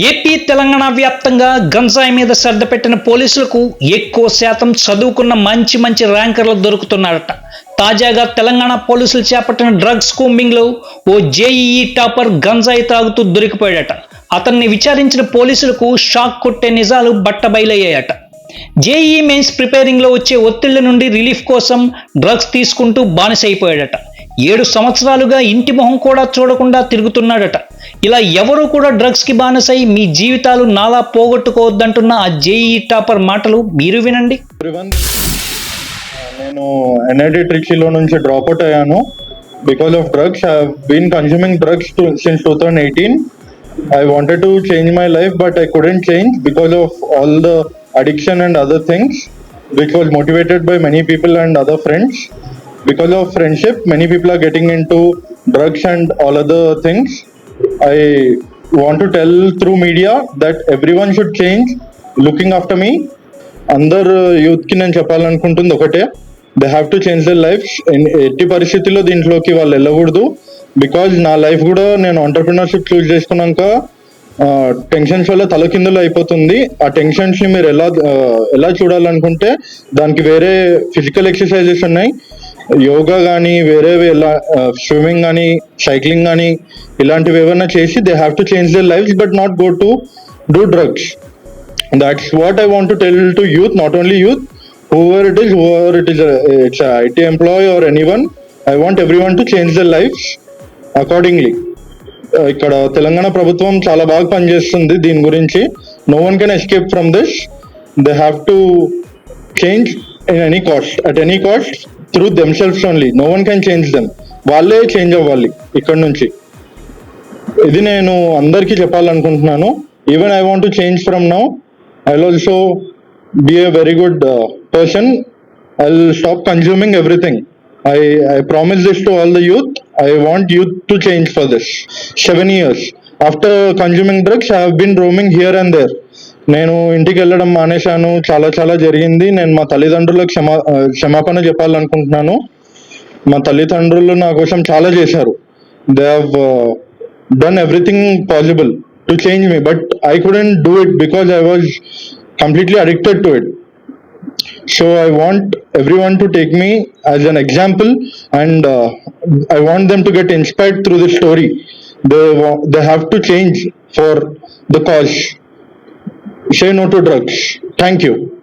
AP Telangana వ్యాప్తంగా గంజాయి మీద శ్రద్ధ పెట్టిన పోలీసులకు ఎక్కువ శాతం చదువుకున్న మంచి మంచి ర్యాంకర్లు దొరుకుతున్నారట. తాజాగా తెలంగాణ పోలీసులు చేపట్టిన డ్రగ్స్ కూంబింగ్లో ఓ జేఈఈ టాపర్ గంజాయి తాగుతూ దొరికిపోయాడట. అతన్ని విచారించిన పోలీసులకు షాక్ కొట్టే నిజాలు బట్టబయలయ్యాయట. జేఈ మెయిన్స్ ప్రిపేరింగ్లో వచ్చే ఒత్తిళ్ళ నుండి రిలీఫ్ కోసం డ్రగ్స్ తీసుకుంటూ బానిసైపోయాడట. ఏడు సంవత్సరాలుగా ఇంటి మొహం కూడా చూడకుండా తిరుగుతున్నాడట. ఇలా ఎవరు కూడా డ్రగ్స్కి బానిసై మీ జీవితాలు నాలా పోగొట్టుకోవద్దంటున్న ఆ జేఈ టాపర్ మాటలు మీరు వినండి. నేను ఎన్ఐటి ట్రిచీలో నుంచి డ్రాప్ అవుట్ అయ్యాను. Because of drugs I been consuming drugs since two thousand eighteen I wanted to change my life but I couldn't change because of all the addiction and other things which was motivated by many people and other friends because of friendship many people are getting into drugs and all other things I want to tell through media that everyone should change looking after me. అందరు youth uh, కి నేను చెప్పాలనుకుంటుంది ఒకటే. They have to change their life ఎట్టి పరిస్థితుల్లో దీంట్లోకి వాళ్ళు వెళ్ళకూడదు. బికాజ్ నా లైఫ్ కూడా నేను ఆంటర్ప్రినర్షిప్ చూస్ చేసుకున్నాక టెన్షన్స్ వల్ల తలకిందులు అయిపోతుంది. ఆ టెన్షన్స్ని మీరు ఎలా ఎలా చూడాలనుకుంటే దానికి వేరే ఫిజికల్ ఎక్సర్సైజెస్ ఉన్నాయి. యోగా కానీ వేరే ఇలా స్విమ్మింగ్ కానీ సైక్లింగ్ కానీ ఇలాంటివి ఏమైనా చేసి they have to change their life but not go to do drugs. That's what I want to tell to youth not only youth whoever it is whoever it is it's IT employ or any one I want every one to change their life accordingly ఇక్కడ తెలంగాణ ప్రభుత్వం చాలా బాగా పనిచేస్తుంది దీని గురించి. No one can escape from this they have to change in any cost at any cost through themselves only no one can change them వాళ్ళే change అవ్వాలి ఇక్కడ నుంచి. ఇది నేను అందరికీ చెప్పాలనుకుంటున్నాను. Even I want to change from now I also be a very good person I stop consuming everything I I promise this to all the youth I want youth to change for this seven years after consuming drugs I have roaming here and there నేను ఇంటికి వెళ్ళడం మానేశాను. చాలా చాలా జరిగింది. నేను మా తల్లిదండ్రులకు క్షమా క్షమాపణ చెప్పాలనుకుంటున్నాను. మా తల్లిదండ్రులు నా కోసం చాలా చేశారు. They have done everything possible to change me but I couldn't do it because I was completely addicted to it so I want every one to take me as an example and I want them to get inspired through this story they they have to change for the cause say no to drugs. Thank you.